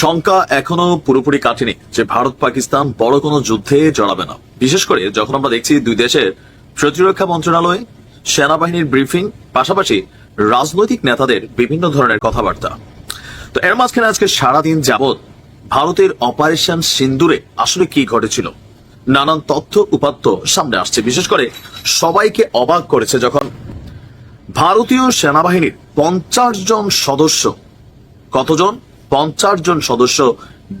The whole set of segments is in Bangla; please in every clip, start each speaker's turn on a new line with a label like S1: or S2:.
S1: শঙ্কা এখনও পুরোপুরি কাটেনি যে ভারত পাকিস্তান বড় কোনো যুদ্ধে জড়াবে না। বিশেষ করে যখন আমরা দেখছি দুই দেশের প্রতিরক্ষা মন্ত্রণালয়, সেনাবাহিনীর ব্রিফিং, পাশাপাশি রাজনৈতিক নেতাদের বিভিন্ন ধরনের কথাবার্তা। তো এর মাঝখানে আজকে সারাদিন যাবৎ ভারতের অপারেশন সিন্দুরে আসলে কি ঘটেছিল? নানান তথ্য উপাত্ত সামনে আসছে। বিশেষ করে সবাইকে অবাক করেছে যখন ভারতীয় সেনাবাহিনীর পঞ্চাশ জন সদস্য, কতজন? পঞ্চাশ জন সদস্য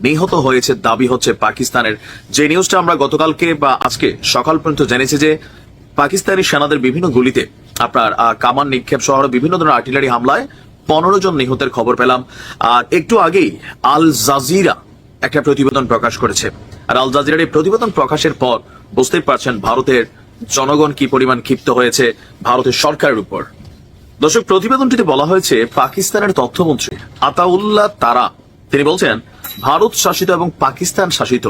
S1: নিহত হয়েছে। দাবি হচ্ছে পাকিস্তানের। যে নিউজটা আমরা গতকালকে বা আজকে সকাল পর্যন্ত জেনেছি যে পাকিস্তানি সেনাদের বিভিন্ন গুলিতে আপনার কামান নিক্ষেপ সহ বিভিন্ন ধরনের আর্টিলারি হামলায় পনেরো জন নিহতের খবর পেলাম। আর একটু আগেই আল জাজিরা একটা প্রতিবেদন প্রকাশ করেছে। আর আল জাজিরার এই প্রতিবেদন প্রকাশের পর বুঝতেই পারছেন ভারতের জনগণ কি পরিমাণ ক্ষিপ্ত হয়েছে ভারতের সরকারের উপর। দর্শক, প্রতিবেদনটিতে বলা হয়েছে, পাকিস্তানের তথ্যমন্ত্রী আতাউল্লাহ তারা, তিনি বলছেন, ভারত শাসিত এবং পাকিস্তান শাসিত,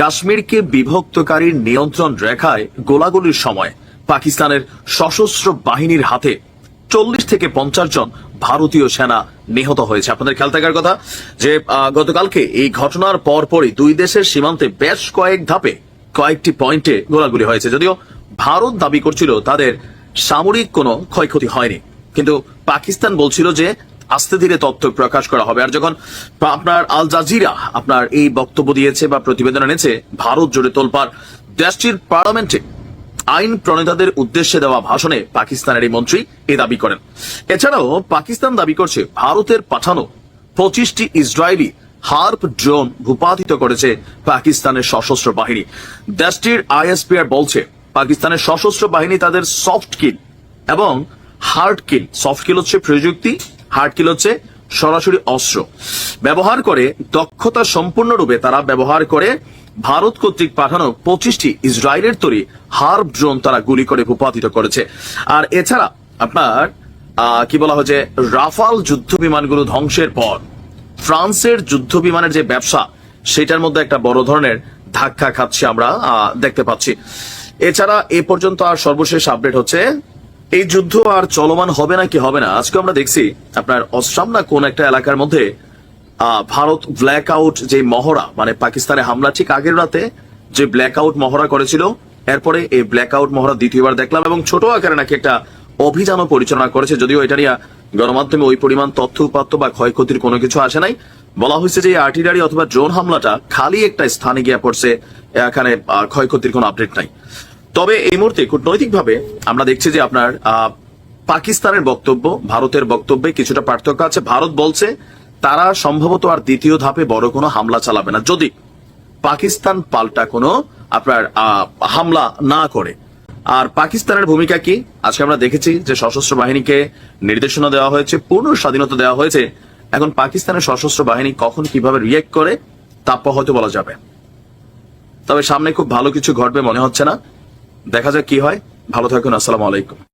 S1: কাশ্মীরকে বিভক্তকারীর নিয়ন্ত্রণ রেখায় গোলাগুলির সময় পাকিস্তানের সশস্ত্র বাহিনীর হাতে চল্লিশ থেকে পঞ্চাশ জন ভারতীয় সেনা নিহত হয়েছে। আপনাদের খেয়াল থাকার কথা যে গতকালকে এই ঘটনার পরপরই দুই দেশের সীমান্তে বেশ কয়েক ধাপে কয়েকটি পয়েন্টে গোলাগুলি হয়েছে। যদিও ভারত দাবি করছিল তাদের সামরিক কোনো ক্ষয়ক্ষতি হয়নি। কিন্তু পাকিস্তান বলছিল যে আস্তে ধীরে তথ্য প্রকাশ করা হবে। আর যখন আপনার আল জাজিরা আপনার এই বক্তব্য দিয়েছে বা প্রতিবেদন এনেছে, ভারত জুড়ে তোলপার দেশটির পার্লামেন্টে আইন প্রণেতাদের উদ্দেশ্যে দেওয়া ভাষণে পাকিস্তানের এই মন্ত্রী এ দাবি করেন। এছাড়াও পাকিস্তান দাবি করছে, ভারতের পাঠানো পঁচিশটি ইসরায়েলি হার্প ড্রোন ভূপাতিত করেছে পাকিস্তানের সশস্ত্র বাহিনী। দেশটির আইএসপিআর বলছে পাকিস্তানের সশস্ত্র বাহিনী তাদের সফট কিল এবং হার্ড কিল সফট কিল হচ্ছে প্রযুক্তি হার্ড কিল হচ্ছে সরাসরি অস্ত্র। ব্যবহার করে দক্ষতা সম্পূর্ণরূপে তারা ব্যবহার করে ভারত কর্তৃক পাঠানো পঁচিশটি ইসরায়েলের তৈরি হার্ব ড্রোন তারা গুলি করে ভূপাতিত করেছে। আর এছাড়া আপনার কি বলা হয়েছে রাফাল যুদ্ধ বিমানগুলো ধ্বংসের পর ফ্রান্সের যুদ্ধ বিমানের যে ব্যবসা, সেটার মধ্যে একটা বড় ধরনের ধাক্কা খাচ্ছি আমরা দেখতে পাচ্ছি। এছাড়া এ পর্যন্ত আর সর্বশেষ আপডেট হচ্ছে, এই যুদ্ধ আর চলমান হবে না কি হবে না? আজকে আমরা দেখছি আপনার অস্ট্রাম না কোন একটা এলাকার মধ্যে ভারত ব্ল্যাক আউট যে মহড়া মানে পাকিস্তানে হামলা ঠিক আগের রাতে যে ব্ল্যাক আউট মহড়া করেছিল, এরপরে এই ব্ল্যাক আউট মহড়া দ্বিতীয়বার দেখলাম এবং ছোট আকারে নাকি একটা অভিযানও পরিচালনা করেছে, যদিও এটা নিয়ে গণমাধ্যমে ওই পরিমাণ তথ্য উপাত্ত বা ক্ষয়ক্ষতির কোনো কিছু আসে নাই। বলা হয়েছে যে আর্টিলারি অথবা ড্রোন হামলাটা খালি একটা স্থানে গিয়ে পড়ছে এখানে ক্ষয়ক্ষতির কোনো আপডেট নাই। তবে এই মুহূর্তে কূটনৈতিকভাবে আমরা দেখছি যে আপনার পাকিস্তানের বক্তব্য, ভারতের বক্তব্যে কিছুটা পার্থক্য আছে। ভারত বলছে, তারা সম্ভবত আর দ্বিতীয় ধাপে বড় কোনো হামলা চালাবে না। যদি পাকিস্তান পাল্টা কোনো আপনার হামলা না করে। আর পাকিস্তানের ভূমিকা কি? আজকে আমরা দেখেছি যে সশস্ত্র বাহিনীকে নির্দেশনা দেওয়া হয়েছে, পূর্ণ স্বাধীনতা দেওয়া হয়েছে। এখন পাকিস্তানের সশস্ত্র বাহিনী কখন কীভাবে রিয়েক্ট করে, তা হয়তো বলা যাবে। তবে সামনে খুব ভালো কিছু ঘটবে মনে হচ্ছে না। দেখা যাক কি হয়। ভালো থাকুন, আসসালামু আলাইকুম।